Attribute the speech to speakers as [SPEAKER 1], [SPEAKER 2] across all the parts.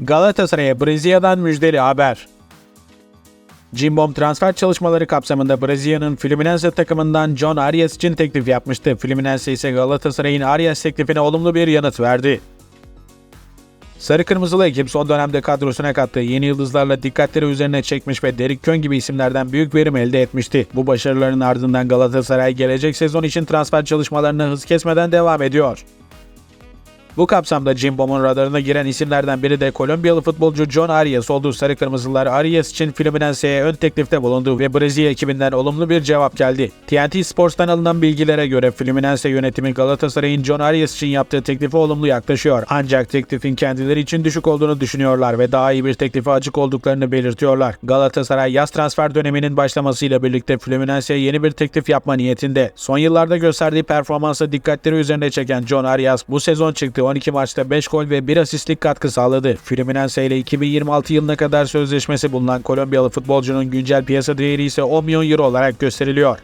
[SPEAKER 1] Galatasaray'a Brezilya'dan müjdeli haber. Cimbom transfer çalışmaları kapsamında Brezilya'nın Fluminense takımından John Arias için teklif yapmıştı. Fluminense ise Galatasaray'ın Arias teklifine olumlu bir yanıt verdi. Sarı Kırmızılı ekip son dönemde kadrosuna kattığı yeni yıldızlarla dikkatleri üzerine çekmiş ve Derek Kön gibi isimlerden büyük verim elde etmişti. Bu başarıların ardından Galatasaray gelecek sezon için transfer çalışmalarına hız kesmeden devam ediyor. Bu kapsamda Cimbom'un radarına giren isimlerden biri de Kolombiyalı futbolcu John Arias oldu. Sarı Kırmızılar Arias için Fluminense'ye ön teklifte bulundu ve Brezilya ekibinden olumlu bir cevap geldi. TNT Sports'tan alınan bilgilere göre Fluminense yönetimi Galatasaray'ın John Arias için yaptığı teklife olumlu yaklaşıyor. Ancak teklifin kendileri için düşük olduğunu düşünüyorlar ve daha iyi bir teklife açık olduklarını belirtiyorlar. Galatasaray yaz transfer döneminin başlamasıyla birlikte Fluminense'ye yeni bir teklif yapma niyetinde. Son yıllarda gösterdiği performansa dikkatleri üzerine çeken John Arias bu sezon çıktı 12 maçta 5 gol ve 1 asistlik katkı sağladı. Fluminense ile 2026 yılına kadar sözleşmesi bulunan Kolombiyalı futbolcunun güncel piyasa değeri ise 10 milyon euro olarak gösteriliyor.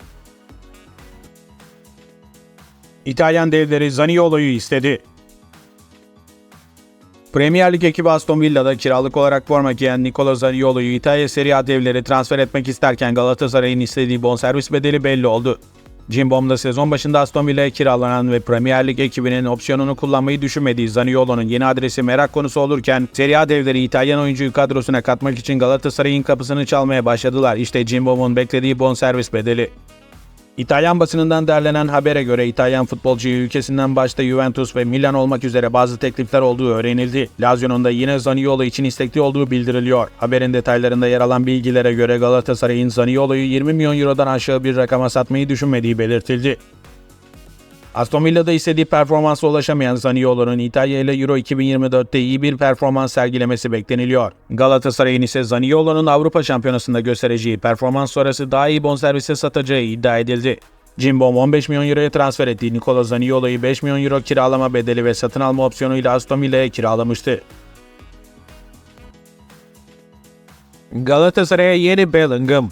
[SPEAKER 1] İtalyan devleri Zaniolo'yu istedi. Premier Lig ekibi Aston Villa'da kiralık olarak forma giyen Nicola Zaniolo'yu İtalya Serie A devleri transfer etmek isterken Galatasaray'ın istediği bonservis bedeli belli oldu. Cimbom'da sezon başında Aston Villa'ya kiralanan ve Premier Lig ekibinin opsiyonunu kullanmayı düşünmediği Zaniolo'nun yeni adresi merak konusu olurken Serie A devleri İtalyan oyuncuyu kadrosuna katmak için Galatasaray'ın kapısını çalmaya başladılar. İşte Cimbom'un beklediği bonservis bedeli. İtalyan basınından derlenen habere göre İtalyan futbolcuyu ülkesinden başta Juventus ve Milan olmak üzere bazı teklifler olduğu öğrenildi. Lazio'nun da yine Zaniolo için istekli olduğu bildiriliyor. Haberin detaylarında yer alan bilgilere göre Galatasaray'ın Zaniolo'yu 20 milyon eurodan aşağı bir rakama satmayı düşünmediği belirtildi. Aston Villa'da istediği performansa ulaşamayan Zaniolo'nun İtalya ile Euro 2024'te iyi bir performans sergilemesi bekleniliyor. Galatasaray'ın ise Zaniolo'nun Avrupa Şampiyonası'nda göstereceği performans sonrası daha iyi bonservise satacağı iddia edildi. Cimbom 15 milyon euroya transfer ettiği Nicola Zaniolo'yu 5 milyon euro kiralama bedeli ve satın alma opsiyonuyla Aston Villa'ya kiralamıştı. Galatasaray'a yeni Bellingham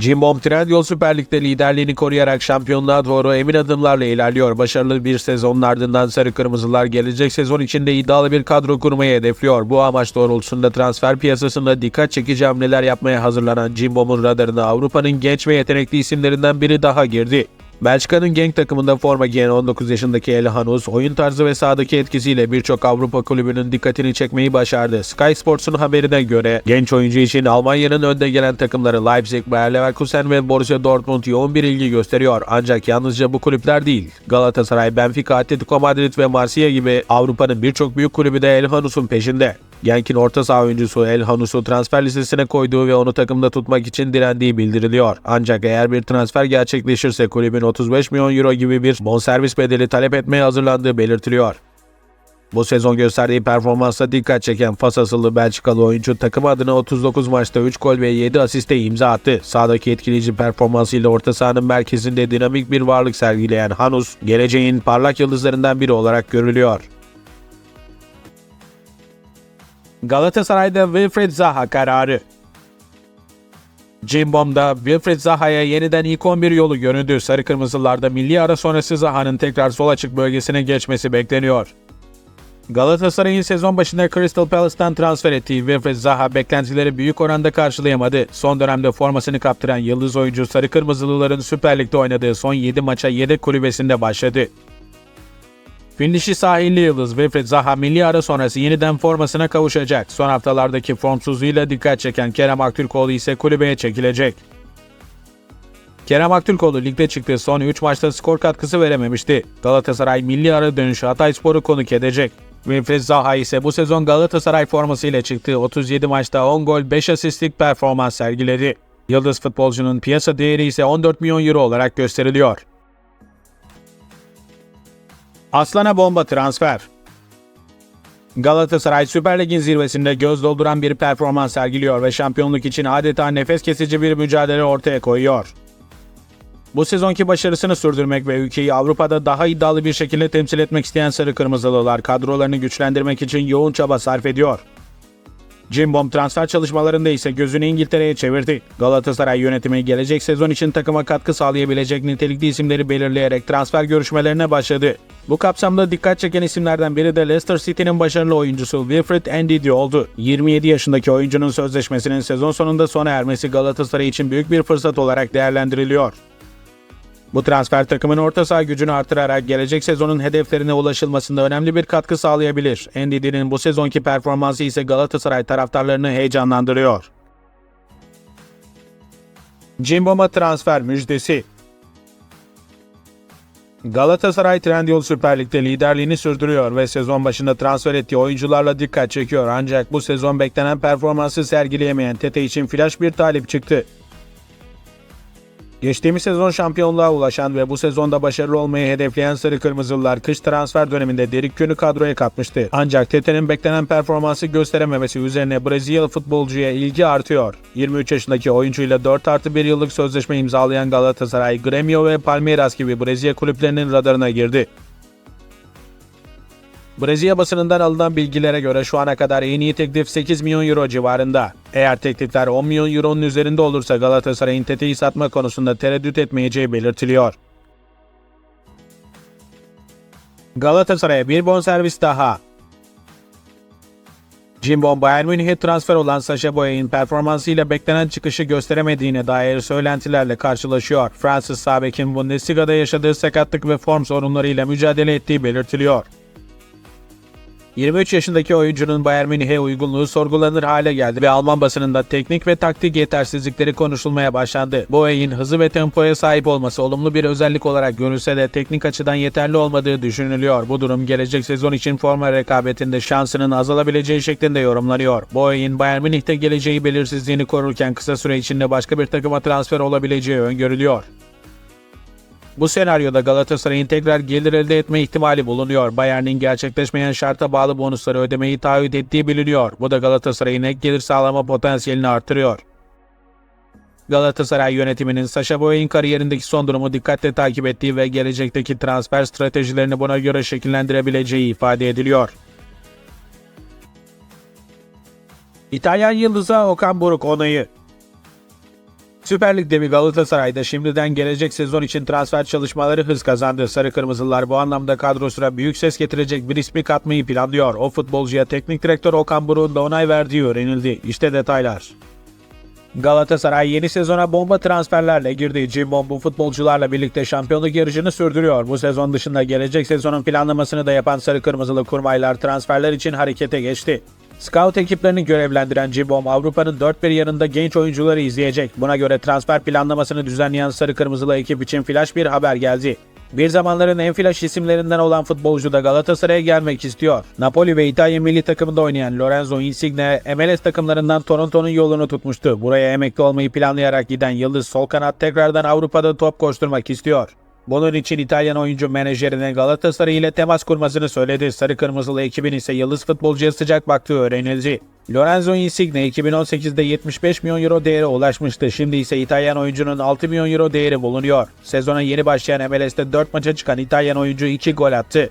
[SPEAKER 1] Cimbom Trendyol Süper Lig'de liderliğini koruyarak şampiyonluğa doğru emin adımlarla ilerliyor. Başarılı bir sezonun ardından Sarı Kırmızılar gelecek sezon içinde iddialı bir kadro kurmayı hedefliyor. Bu amaç doğrultusunda transfer piyasasında dikkat çekici hamleler yapmaya hazırlanan Cimbom'un radarına Avrupa'nın genç ve yetenekli isimlerinden biri daha girdi. Belçika'nın Genk takımında forma giyen 19 yaşındaki El Hanus, oyun tarzı ve sahadaki etkisiyle birçok Avrupa kulübünün dikkatini çekmeyi başardı. Sky Sports'un haberine göre genç oyuncu için Almanya'nın önde gelen takımları Leipzig, Bayer Leverkusen ve Borussia Dortmund yoğun bir ilgi gösteriyor. Ancak yalnızca bu kulüpler değil. Galatasaray, Benfica, Atletico Madrid ve Marsilya gibi Avrupa'nın birçok büyük kulübü de El Hanus'un peşinde. Genk'in orta saha oyuncusu El Hanus'u transfer listesine koyduğu ve onu takımda tutmak için direndiği bildiriliyor. Ancak eğer bir transfer gerçekleşirse kulübün 35 milyon euro gibi bir bonservis bedeli talep etmeye hazırlandığı belirtiliyor. Bu sezon gösterdiği performansla dikkat çeken Fas asıllı Belçikalı oyuncu takım adına 39 maçta 3 gol ve 7 asiste imza attı. Sahadaki etkileyici performansıyla orta sahanın merkezinde dinamik bir varlık sergileyen Hanus, geleceğin parlak yıldızlarından biri olarak görülüyor. Galatasaray'da Wilfried Zaha kararı. Cimbom'da Wilfried Zaha'ya yeniden ilk 11 yolu göründü. Sarı Kırmızılarda milli ara sonrası Zaha'nın tekrar sol açık bölgesine geçmesi bekleniyor. Galatasaray'ın sezon başında Crystal Palace'tan transfer ettiği Wilfried Zaha beklentileri büyük oranda karşılayamadı. Son dönemde formasını kaptıran yıldız oyuncu Sarı Kırmızılıların Süper Lig'de oynadığı son 7 maça yedek kulübesinde başladı. Finlişi sahilli yıldız Wilfried Zaha milli ara sonrası yeniden formasına kavuşacak. Son haftalardaki formsuzluğuyla dikkat çeken Kerem Aktürkoğlu ise kulübeye çekilecek. Kerem Aktürkoğlu ligde çıktığı son 3 maçta skor katkısı verememişti. Galatasaray milli ara dönüşü Hatayspor'u konuk edecek. Wilfried Zaha ise bu sezon Galatasaray formasıyla çıktığı 37 maçta 10 gol 5 asistlik performans sergiledi. Yıldız futbolcunun piyasa değeri ise 14 milyon euro olarak gösteriliyor. Aslan'a bomba transfer. Galatasaray Süper Lig'in zirvesinde göz dolduran bir performans sergiliyor ve şampiyonluk için adeta nefes kesici bir mücadele ortaya koyuyor. Bu sezonki başarısını sürdürmek ve ülkeyi Avrupa'da daha iddialı bir şekilde temsil etmek isteyen Sarı Kırmızılılar kadrolarını güçlendirmek için yoğun çaba sarf ediyor.
[SPEAKER 2] Cimbom transfer çalışmalarında ise gözünü İngiltere'ye çevirdi. Galatasaray yönetimi gelecek sezon için takıma katkı sağlayabilecek nitelikli isimleri belirleyerek transfer görüşmelerine başladı. Bu kapsamda dikkat çeken isimlerden biri de Leicester City'nin başarılı oyuncusu Wilfred Ndidi oldu. 27 yaşındaki oyuncunun sözleşmesinin sezon sonunda sona ermesi Galatasaray için büyük bir fırsat olarak değerlendiriliyor. Bu transfer takımın orta saha gücünü artırarak gelecek sezonun hedeflerine ulaşılmasında önemli bir katkı sağlayabilir. Ndidi'nin bu sezonki performansı ise Galatasaray taraftarlarını heyecanlandırıyor. Cimbom'a transfer müjdesi Galatasaray Trendyol Süper Lig'de liderliğini sürdürüyor ve sezon başında transfer ettiği oyuncularla dikkat çekiyor. Ancak bu sezon beklenen performansı sergileyemeyen Tete için flash bir talip çıktı. Geçtiğimiz sezon şampiyonluğa ulaşan ve bu sezonda başarılı olmayı hedefleyen Sarı Kırmızılılar kış transfer döneminde Derik Kön'ü kadroya katmıştı. Ancak Tete'nin beklenen performansı gösterememesi üzerine Brezilyalı futbolcuya ilgi artıyor. 23 yaşındaki oyuncuyla 4 artı 1 yıllık sözleşme imzalayan Galatasaray, Grêmio ve Palmeiras gibi Brezilya kulüplerinin radarına girdi. Brezilya basınından alınan bilgilere göre şu ana kadar en iyi teklif 8 milyon euro civarında. Eğer teklifler 10 milyon euronun üzerinde olursa Galatasaray'ın Tete'yi satma konusunda tereddüt etmeyeceği belirtiliyor. Galatasaray'a bir bonservis daha. Cimbom Bayern Münih'e transfer olan Sacha Boey'in performansıyla beklenen çıkışı gösteremediğine dair söylentilerle karşılaşıyor. Fransız Sabek'in Bundesliga'da yaşadığı sakatlık ve form sorunlarıyla mücadele ettiği belirtiliyor. 23 yaşındaki oyuncunun Bayern Münih'e uygunluğu sorgulanır hale geldi ve Alman basınında teknik ve taktik yetersizlikleri konuşulmaya başlandı. Boey'in hızı ve tempoya sahip olması olumlu bir özellik olarak görülse de teknik açıdan yeterli olmadığı düşünülüyor. Bu durum gelecek sezon için forma rekabetinde şansının azalabileceği şeklinde yorumlanıyor. Boey'in Bayern Münih'te geleceği belirsizliğini korurken kısa süre içinde başka bir takıma transfer olabileceği öngörülüyor. Bu senaryoda Galatasaray'ın tekrar gelir elde etme ihtimali bulunuyor. Bayern'in gerçekleşmeyen şarta bağlı bonusları ödemeyi taahhüt ettiği biliniyor. Bu da Galatasaray'ın ek gelir sağlama potansiyelini artırıyor. Galatasaray yönetiminin Sacha Boey'in kariyerindeki son durumu dikkatle takip ettiği ve gelecekteki transfer stratejilerini buna göre şekillendirebileceği ifade ediliyor. İtalyan yıldızı Okan Buruk onayı Süper Lig devi Galatasaray'da şimdiden gelecek sezon için transfer çalışmaları hız kazandı. Sarı Kırmızılar bu anlamda kadrosuna büyük ses getirecek bir ismi katmayı planlıyor. O futbolcuya teknik direktör Okan Buruk'un da onay verdiği öğrenildi. İşte detaylar. Galatasaray yeni sezona bomba transferlerle girdi. Cimbom bu futbolcularla birlikte şampiyonluk yarışını sürdürüyor. Bu sezon dışında gelecek sezonun planlamasını da yapan Sarı Kırmızılı kurmaylar transferler için harekete geçti. Scout ekiplerini görevlendiren Cimbom Avrupa'nın dört bir yanında genç oyuncuları izleyecek. Buna göre transfer planlamasını düzenleyen Sarı Kırmızılı ekip için flash bir haber geldi. Bir zamanların en flash isimlerinden olan futbolcu da Galatasaray'a gelmek istiyor. Napoli ve İtalya milli takımında oynayan Lorenzo Insigne, MLS takımlarından Toronto'nun yolunu tutmuştu. Buraya emekli olmayı planlayarak giden Yıldız sol kanat tekrardan Avrupa'da top koşturmak istiyor. Bunun için İtalyan oyuncu menajerine Galatasaray ile temas kurmasını söyledi. Sarı Kırmızılı ekibin ise yıldız futbolcuya sıcak baktığı öğrenildi. Lorenzo Insigne 2018'de 75 milyon euro değere ulaşmıştı. Şimdi ise İtalyan oyuncunun 6 milyon euro değeri bulunuyor. Sezona yeni başlayan MLS'te 4 maça çıkan İtalyan oyuncu 2 gol attı.